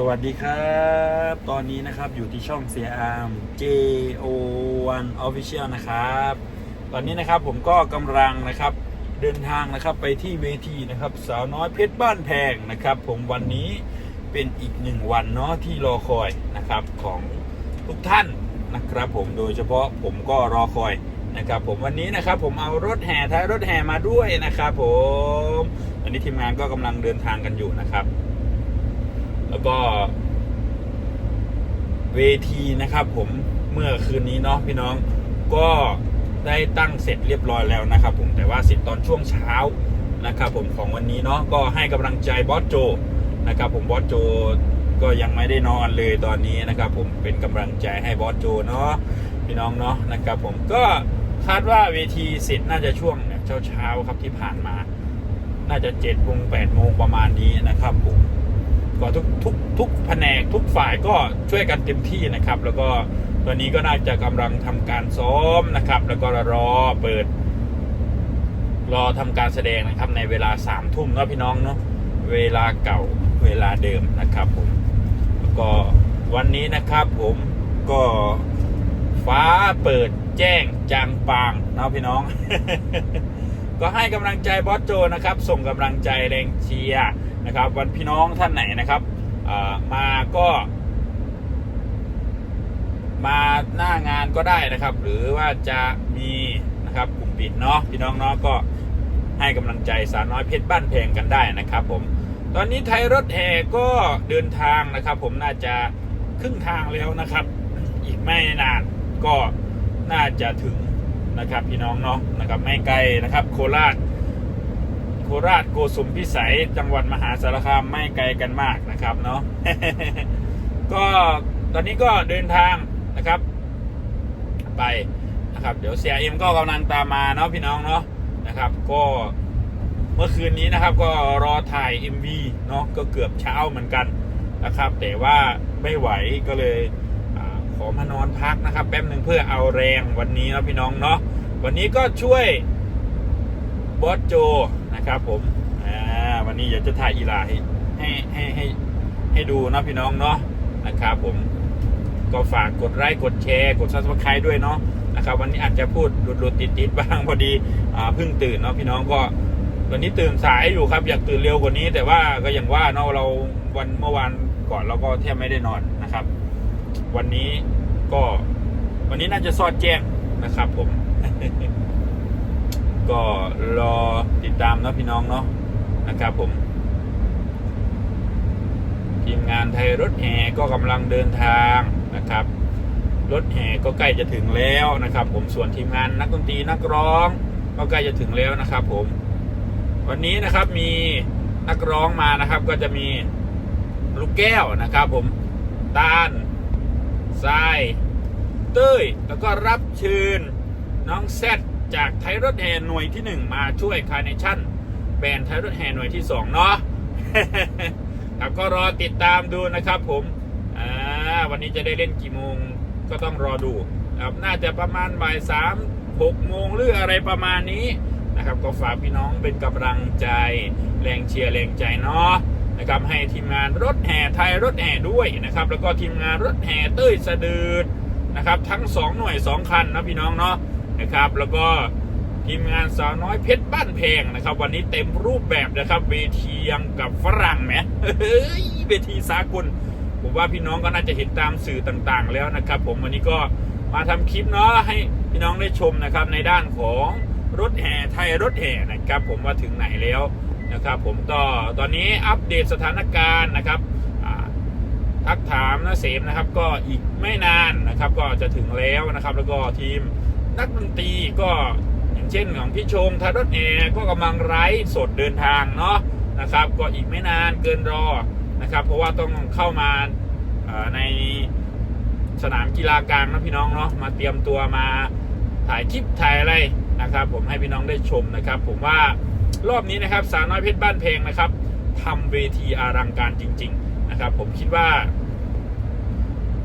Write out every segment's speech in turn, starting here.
สวัสดีครับ ตอนนี้นะครับอยู่ที่ช่องเสียอาม JO1 Official นะครับ ตอนนี้นะครับผมก็กำลังนะครับเดินทางนะครับไปที่เวทีนะครับ สาวน้อยเพชรบ้านแพงนะครับ ผมวันนี้เป็นอีกหนึ่งวันเนาะที่รอคอยนะครับของทุกท่านนะครับผมโดยเฉพาะผมก็รอคอยนะครับผมวันนี้นะครับผมเอารถแห่ท้ายรถแห่มาด้วยนะครับผมตอนนี้ทีมงานก็กำลังเดินทางกันอยู่นะครับ แล้วก็ เวทีนะครับ ผมเมื่อคืนนี้เนาะพี่น้องก็ได้ตั้งเสร็จเรียบร้อยแล้วนะครับ ผมแต่ว่าเสร็จตอนช่วงเช้านะครับผมของวันนี้เนาะก็ให้กำลังใจบอสโจนะครับผมบอสโจก็ยังไม่ได้นอนเลยตอนนี้นะครับ ผมเป็นกำลังใจให้บอสโจเนาะพี่น้องเนาะนะครับ ผมก็คาดว่าเวทีเสร็จน่าจะช่วงเนี่ยเช้าครับที่ผ่านมา น่าจะเจ็ดโมงแปดโมงประมาณนี้นะครับผม ก็ทุกทุกทุกแผนกทุกฝ่ายก็ช่วยกันเต็มที่นะครับ แล้วก็ตอนนี้ก็น่าจะกำลังทำการซ้อมนะครับ แล้วก็รอเปิด รอทำการแสดงนะครับ ในเวลาสามทุ่มเนาะพี่น้องเนาะเวลาเก่าเวลาเดิมนะครับผมแล้วก็วันนี้นะครับผมก็ฟ้าเปิดแจ้งจางปางเนาะพี่น้อง ก็ให้กำลังใจบอสโจนะครับ ส่งกำลังใจแรงเชียร์นะครับ วันพี่น้องท่านไหนนะครับอ่ามาก็ มาหน้างานก็ได้นะครับ หรือว่าจะมีนะครับกลุ่มปิดเนาะพี่น้องเนาะก็ให้กำลังใจสาวน้อยเพชรบ้านเพลงกันได้นะครับ ผม ตอนนี้ไทยรถแห่ก็เดินทางนะครับ ผมน่าจะครึ่งทางแล้วนะครับ อีกไม่นานก็น่าจะถึง นะครับพี่น้องเนาะนะครับไม่ไกลนะครับ โคราช โคราชโกสุมพิสัยจังหวัดมหาสารคามไม่ไกลกันมากนะครับเนาะก็ตอนนี้ก็เดินทางนะครับ ไปนะครับ เดี๋ยวเสียเอ็มก็กำลังตามมาเนาะพี่น้องเนาะนะครับ ก็เมื่อคืนนี้นะครับ ก็รอถ่าย MV เนาะก็เกือบเช้าเหมือนกันนะครับ แต่ว่าไม่ไหวก็เลย ขอมานอนพักนะครับ แป๊บหนึ่งเพื่อเอาแรงวันนี้นะพี่น้องเนาะวันนี้ก็ช่วยบอสโจนะครับผมอ่าวันนี้อยากจะถ่ายอีลาให้ให้ให้ให้ให้ดูนะพี่น้องเนาะนะครับผมก็ฝากกดไลค์กดแชร์กดซับสไครต์ด้วยเนาะนะครับ วันนี้อาจจะพูดหลุดๆติดๆบ้างพอดีอ่าเพิ่งตื่นเนาะพี่น้องก็วันนี้ตื่นสายอยู่ครับ อยากตื่นเร็วกว่านี้ แต่ว่าก็อย่างว่าเนาะเราวันเมื่อวานก่อนเราก็แทบไม่ได้นอนนะครับ วันนี้ก็วันนี้น่าจะซอดแจ้งนะครับผม ก็รอติดตามเนาะพี่น้องเนาะนะครับผม ทีมงานไทยรถแห่ก็กำลังเดินทางนะครับ รถแห่ก็ใกล้จะถึงแล้วนะครับ ผมส่วนทีมงานนักดนตรีนักร้อง ก็ใกล้จะถึงแล้วนะครับ ผม วันนี้นะครับมีนักร้องมานะครับ ก็จะมีลูกแก้วนะครับ ผมตาล ทรายเต้ย แล้วก็รับเชิญน้องแซดจากไทยรถแห่หน่วยที่หนึ่งมาช่วยคาร์เนชั่นแบรนด์ไทยรถแห่หน่วยที่สองเนาะครับก็รอติดตามดูนะครับผมอ่าวันนี้จะได้เล่นกี่โมงก็ต้องรอดูครับน่าจะประมาณบ่ายสามหกโมงหรืออะไรประมาณนี้นะครับ ก็ฝากพี่น้องเป็นกำลังใจแรงเชียร์แรงใจเนาะ นะครับให้ทีมงานรถแห่ไทยรถแห่ด้วยนะครับ แล้วก็ทีมงานรถแห่เต้ยสะดืดนะครับทั้ง 2 หน่วย 2 คันนะพี่น้องเนาะนะครับแล้วก็ทีมงานสาวน้อยเพชรบ้านเพงนะครับ วันนี้เต็มรูปแบบนะครับ เวทียังกับฝรั่งแหมเฮ้ยเวทีสากลผมว่าพี่น้องก็น่าจะเห็นตามสื่อต่างๆ แล้วนะครับ ผมวันนี้ก็มาทำคลิปเนาะให้พี่น้องได้ชมนะครับในด้านของรถแห่ไทยรถแห่นะครับ ผมว่าถึงไหนแล้ว นะครับผมก็ตอนนี้อัปเดตสถานการณ์นะครับทักถามนะเสมนะครับก็อีกไม่นานนะครับก็จะถึงแล้วนะครับ แล้วก็ทีมนักดนตรีก็อย่างเช่นของพี่ชงทารถแอร์ก็กำลังไร้สดเดินทางเนาะนะครับ ก็อีกไม่นานเกินรอนะครับ เพราะว่าต้องเข้ามาในสนามกีฬากลางนะพี่น้องเนาะมาเตรียมตัวมาถ่ายคลิปถ่ายอะไรนะครับ ผมให้พี่น้องได้ชมนะครับ ผมว่า รอบนี้นะครับสาวน้อยเพชรบ้านเพลงนะครับทำเวทีอารังการจริง ๆนะครับ ผมคิดว่า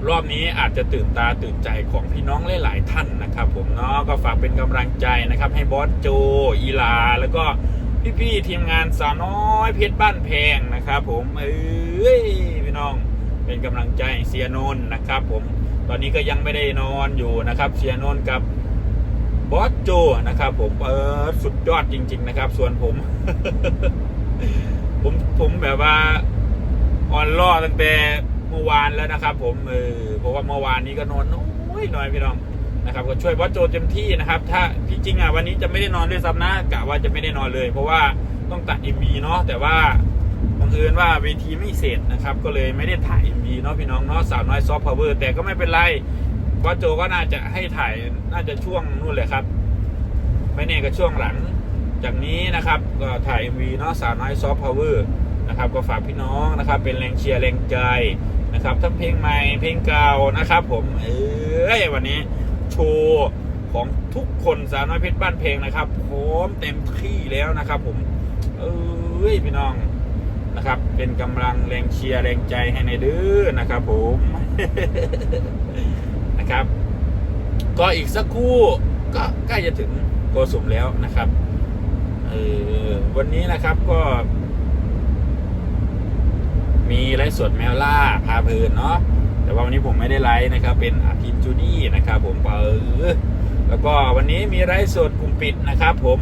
รอบนี้อาจจะตื่นตาตื่นใจของพี่น้องหลาย ๆ ท่านนะครับ ผมเนาะก็ฝากเป็นกำลังใจนะครับ ให้บอสโจอีลา แล้วก็พี่ๆทีมงานสาวน้อยเพชรบ้านแพงนะครับ ผมเอ้ยพี่น้องเป็นกำลังใจเสียนนนะครับ ผมตอนนี้ก็ยังไม่ได้นอนอยู่นะครับ เสียนนกับ บอสโจนะครับ ผมเออสุดยอดจริง ๆ นะครับ ส่วนผม ผมผมแบบว่าอ่อนล่อตั้งแต่เมื่อวานแล้วนะครับ ผมเออเพราะว่าเมื่อวานนี้ก็นอนน้อยหน่อยพี่น้องนะครับก็ช่วยบอสโจเต็มที่นะครับ ถ้าพี่จริงอะวันนี้จะไม่ได้นอนด้วยซ้ำนะกะว่าจะไม่ได้นอนเลย เพราะว่าต้องตัดเอ็มบีเนาะแต่ว่าบังเอิญว่าเวทีไม่เสร็จนะครับ ก็เลยไม่ได้ถ่ายเอ็มบีเนาะพี่น้องเนาะสาวน้อยซอฟต์พาวเวอร์แต่ก็ไม่เป็นไร บอสโจก็น่าจะให้ถ่ายน่าจะช่วงนู่นแหละครับ ไม่แน่ก็ช่วงหลังจากนี้นะครับก็ถ่าย MV เนาะสาวน้อยซอฟต์พาวเวอร์นะครับก็ฝากพี่น้องนะครับ เป็นแรงเชียร์แรงใจนะครับทั้งเพลงใหม่เพลงเก่านะครับ ผมเอ้ยวันนี้โชว์ของทุกคนสาวน้อยเพชรบ้านเพลงนะครับพร้อมเต็มที่แล้วนะครับ ผมเอ้ยพี่น้องนะครับ เป็นกำลังแรงเชียร์แรงใจให้ในเด้อนะครับ ผม นะครับ ก็อีกสักครู่ก็ใกล้จะถึงโกสุมแล้วนะครับเออวันนี้นะครับก็ มีไลฟ์สดแมวล่าพาเพลินเนาะแต่ว่าวันนี้ผมไม่ได้ไลฟ์นะครับ เป็นอาทีมจูดี้นะครับ ผมเออแล้วก็วันนี้มีไลฟ์สดกลุ่มปิดนะครับ ผม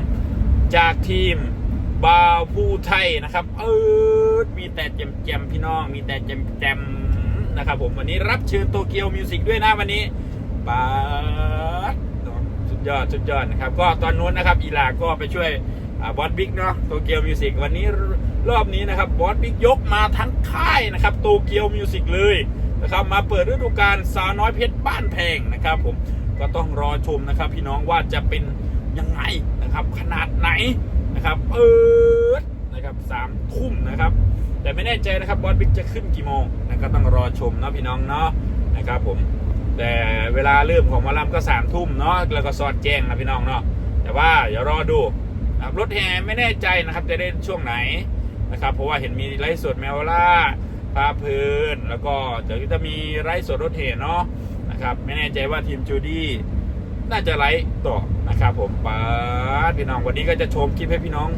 จากทีมบาวผู้ไทยนะครับ เออมีแต่แจมแจมพี่น้อง มีแต่แจมแจม นะครับผมวันนี้รับเชิญโตเกียวมิวสิกด้วยนะวันนี้ปาดสุดยอดสุดยอดนะครับ ก็ตอนนู้นนะครับอีลาก็ไปช่วยบอสบิ๊กเนาะโตเกียวมิวสิกวันนี้รอบนี้นะครับบอสบิ๊กยกมาทั้งค่ายนะครับโตเกียวมิวสิกเลยนะครับมาเปิดฤดูกาลสาวน้อยเพชรบ้านแพงนะครับ ผมก็ต้องรอชมนะครับ พี่น้องว่าจะเป็นยังไงนะครับ ขนาดไหนนะครับเปิดนะครับสามทุ่มนะครับ แต่ไม่แน่ใจนะครับบอสบิ๊กจะขึ้นกี่โมง ก็ต้องรอชมเนาะพี่น้องเนาะนะครับผมแต่เวลาเริ่มของหมาลำก็สามทุ่มเนาะแล้วก็สอดแจ้งนะพี่น้องเนาะแต่ว่าเดี๋ยวรอดูนะครับรถแห่ไม่แน่ใจนะครับจะได้ช่วงไหนนะครับเพราะว่าเห็นมีไลฟ์สดแมวล่าพาเพลินแล้วก็เดี๋ยวจะมีไลฟ์สดรถแห่เนาะนะครับไม่แน่ใจว่าทีมจูดี้น่าจะไลฟ์ต่อนะครับผมป้าพี่น้องวันนี้ก็จะชมคลิปให้พี่น้อง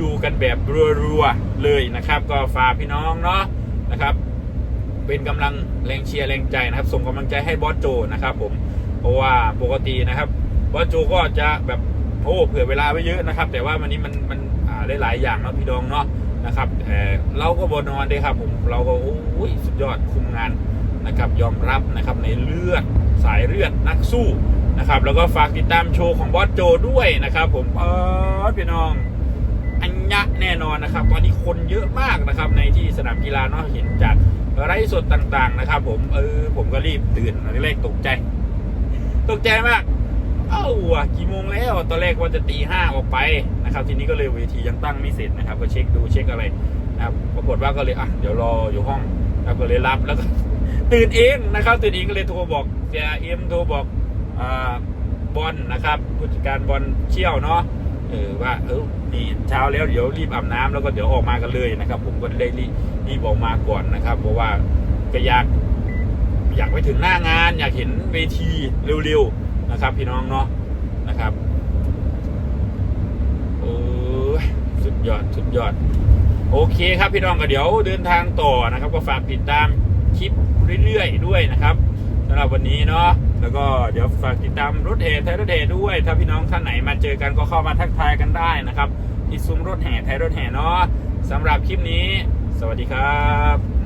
ดูกันแบบรัวๆเลยนะครับ ก็ฝากพี่น้องเนาะนะครับ เป็นกำลังแรงเชียร์แรงใจนะครับ ส่งกำลังใจให้บอสโจนะครับ ผมเพราะว่าปกตินะครับบอสโจก็จะแบบโอ้เผื่อเวลาไว้เยอะนะครับ แต่ว่าวันนี้มันมันอ่าหลายอย่างเนาะพี่ดองเนาะนะครับเราก็บนอนเลยครับผมเราก็โอ้ยสุดยอดคุมงานนะครับยอมรับนะครับในเลือดสายเลือดนักสู้นะครับ แล้วก็ฝากติดตามโชว์ของบอสโจด้วยนะครับ ผมเออพี่น้องอัญญะแน่นอนนะครับ ตอนนี้คนเยอะมากนะครับในที่สนามกีฬาเนาะเห็นจาก ไลฟ์สดต่างๆนะครับ ผมเออผมก็รีบตื่นตอนแรกตกใจ ตกใจมากเอ้าว่ะกี่โมงแล้วตอนแรกว่าจะตีห้าออกไปนะครับ ทีนี้ก็เลยเวทียังตั้งไม่เสร็จนะครับ ก็เช็คดูเช็คอะไรนะครับปรากฏว่าก็เลยอะเดี๋ยวรออยู่ห้องแล้วก็เลยรับแล้วก็ตื่นเองนะครับ ตื่นเองก็เลยโทรบอกเสียเอ็มโทรบอกอ่าบอลนะครับผู้จัดการบอลเชี่ยวเนาะเออว่าเออ นี่เช้าแล้วเดี๋ยวรีบอาบน้ำแล้วก็เดี๋ยวออกมากันเลยนะครับ ผมก็เลยรีบรีบออกมาก่อนนะครับ เพราะว่าก็อยากอยากไปถึงหน้างาน อยากเห็นเวทีเร็วๆนะครับ พี่น้องเนาะนะครับโอ้ยสุดยอดสุดยอด โอเคครับพี่น้องก็เดี๋ยวเดินทางต่อนะครับ ก็ฝากติดตามคลิปเรื่อยๆด้วยนะครับ สำหรับวันนี้เนาะแล้วก็เดี๋ยวฝากติดตามรถแห่ไทยรถแห่ด้วย ถ้าพี่น้องท่านไหนมาเจอกันก็เข้ามาทักทายกันได้นะครับที่ซุ้มรถแห่ไทยรถแห่เนาะสำหรับคลิปนี้ สวัสดีครับ